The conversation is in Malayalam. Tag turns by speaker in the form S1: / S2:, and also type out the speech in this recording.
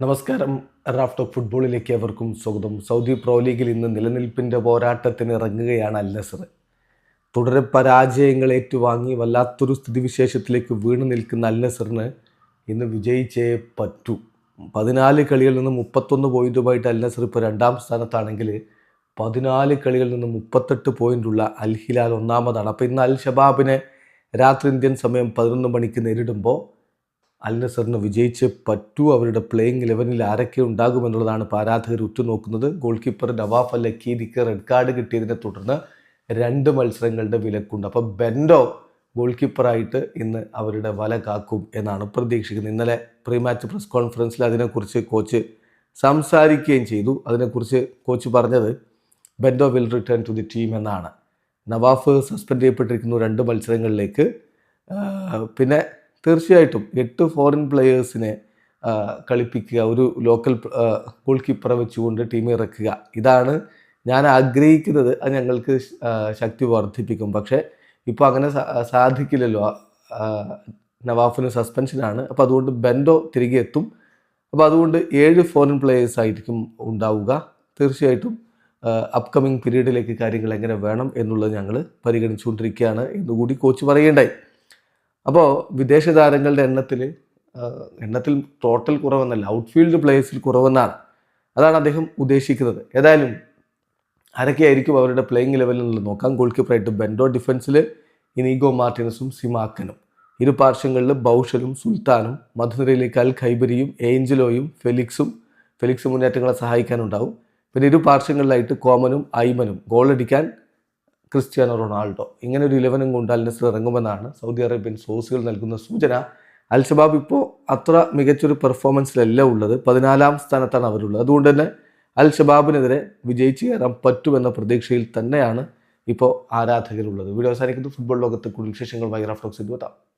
S1: നമസ്കാരം. റാഫ്റ്റ് ഓഫ് ഫുട്ബോളിലേക്ക് അവർക്കും സ്വാഗതം. സൗദി പ്രോ ലീഗിൽ ഇന്ന് നിലനിൽപ്പിന്റെ പോരാട്ടത്തിന് ഇറങ്ങുകയാണ് അൽ നസർ. തുടരെ പരാജയങ്ങൾ ഏറ്റുവാങ്ങി വല്ലാത്തൊരു സ്ഥിതിവിശേഷത്തിലേക്ക് വീണ് നിൽക്കുന്ന അൽ ഇന്ന് വിജയിച്ചേ പറ്റൂ. പതിനാല് കളികളിൽ നിന്ന് മുപ്പത്തൊന്ന് പോയിന്റുമായിട്ട് അൽ ഇപ്പോൾ രണ്ടാം സ്ഥാനത്താണെങ്കിൽ പതിനാല് കളികളിൽ നിന്ന് മുപ്പത്തെട്ട് പോയിന്റുള്ള അൽ ഹിലാൽ ഒന്നാമതാണ്. അപ്പോൾ ഇന്ന് അൽ ഷബാബിനെ രാത്രി ഇന്ത്യൻ സമയം പതിനൊന്ന് മണിക്ക് നേരിടുമ്പോൾ അൽ വിജയിച്ച് പറ്റൂ അവരുടെ പ്ലേയിങ് ലെവനിൽ ആരൊക്കെ ഉണ്ടാകുമെന്നുള്ളതാണ് ആരാധകർ ഉറ്റുനോക്കുന്നത്. ഗോൾ കീപ്പർ നവാഫ് അൽ അക്കീദിക്ക് റെഡ് കാർഡ് കിട്ടിയതിനെ തുടർന്ന് രണ്ട് മത്സരങ്ങളുടെ വിലക്കുണ്ട്. അപ്പോൾ ബെൻഡോ ഗോൾ കീപ്പറായിട്ട് ഇന്ന് അവരുടെ വല കാക്കും എന്നാണ് പ്രതീക്ഷിക്കുന്നത്. ഇന്നലെ പ്രീ മാച്ച് പ്രസ് കോൺഫറൻസിൽ അതിനെക്കുറിച്ച് കോച്ച് സംസാരിക്കുകയും ചെയ്തു. അതിനെക്കുറിച്ച് കോച്ച് പറഞ്ഞത് Bento will return to the team എന്നാണ്. നവാഫ് സസ്പെൻഡ് ചെയ്യപ്പെട്ടിരിക്കുന്നു രണ്ട് മത്സരങ്ങളിലേക്ക്. പിന്നെ തീർച്ചയായിട്ടും എട്ട് ഫോറിൻ പ്ലെയേഴ്സിനെ കളിപ്പിക്കുക ഒരു ലോക്കൽ ഗോൾ കീപ്പറെ വെച്ചുകൊണ്ട് ടീം ഇറക്കുക. ഇതാണ് ഞാൻ ആഗ്രഹിക്കുന്നത്. അത് ഞങ്ങൾക്ക് ശക്തി വർദ്ധിപ്പിക്കും. പക്ഷേ ഇപ്പോൾ അങ്ങനെ സാധിക്കില്ലല്ലോ. നവാഫിന് സസ്പെൻഷനാണ് അപ്പോൾ അതുകൊണ്ട് ബെൻഡോ തിരികെ എത്തും. അപ്പോൾ അതുകൊണ്ട് ഏഴ് ഫോറിൻ പ്ലേയേഴ്സ് ആയിരിക്കും ഉണ്ടാവുക. തീർച്ചയായിട്ടും അപ്കമിങ് പീരീഡിലേക്ക് കാര്യങ്ങൾ എങ്ങനെ വേണം എന്നുള്ളത് ഞങ്ങൾ പരിഗണിച്ചുകൊണ്ടിരിക്കുകയാണ് എന്നുകൂടി കോച്ച് പറയേണ്ടായി. അപ്പോൾ വിദേശ താരങ്ങളുടെ എണ്ണത്തിൽ എണ്ണത്തിൽ ടോട്ടൽ കുറവെന്നല്ല ഔട്ട്ഫീൽഡ് പ്ലേയേഴ്സിൽ കുറവെന്നാണ്. അതാണ് അദ്ദേഹം ഉദ്ദേശിക്കുന്നത്. ഏതായാലും ആരൊക്കെയായിരിക്കും അവരുടെ പ്ലേയിങ് ലെവലിൽ നിന്ന് നോക്കാം ഗോൾ കീപ്പറായിട്ട് ബെൻഡോ ഡിഫൻസിൽ ഇനീഗോ മാർട്ടിനസും സിമാക്കനും. ഇരു പാർശ്വങ്ങളിൽ ബൗഷലും സുൽത്താനും മധുനിരയിലേക്ക് അൽ ഖൈബരിയും ഏഞ്ചലോയും ഫെലിക്സും ഫെലിക്സ് മുന്നേറ്റങ്ങളെ സഹായിക്കാനുണ്ടാവും. പിന്നെ ഇരു പാർശ്വങ്ങളിലായിട്ട് കോമനും ഐമനും ഗോളടിക്കാൻ ക്രിസ്ത്യാനോ റൊണാൾഡോ. ഇങ്ങനെ ഒരു ഇലവനും കൊണ്ട് അൽ ഇറങ്ങുമെന്നാണ് സൗദി അറേബ്യൻ സോഴ്സുകൾ നൽകുന്ന സൂചന. അൽ ഷബാബ് ഇപ്പോൾ അത്ര മികച്ചൊരു പെർഫോമൻസിലല്ല ഉള്ളത്. പതിനാലാം സ്ഥാനത്താണ് അവരുള്ളത്. അതുകൊണ്ട് തന്നെ അൽ ഷബാബിനെതിരെ വിജയിച്ച് കയറാൻ പറ്റുമെന്ന പ്രതീക്ഷയിൽ തന്നെയാണ് ഇപ്പോൾ ആരാധകരുള്ളത്. വീഡിയോ അവസാനിക്കുന്നു. ഫുട്ബോൾ ലോകത്ത് കൂടുതൽ വിശേഷങ്ങൾ റഫ്ലോക്സ് എത്താം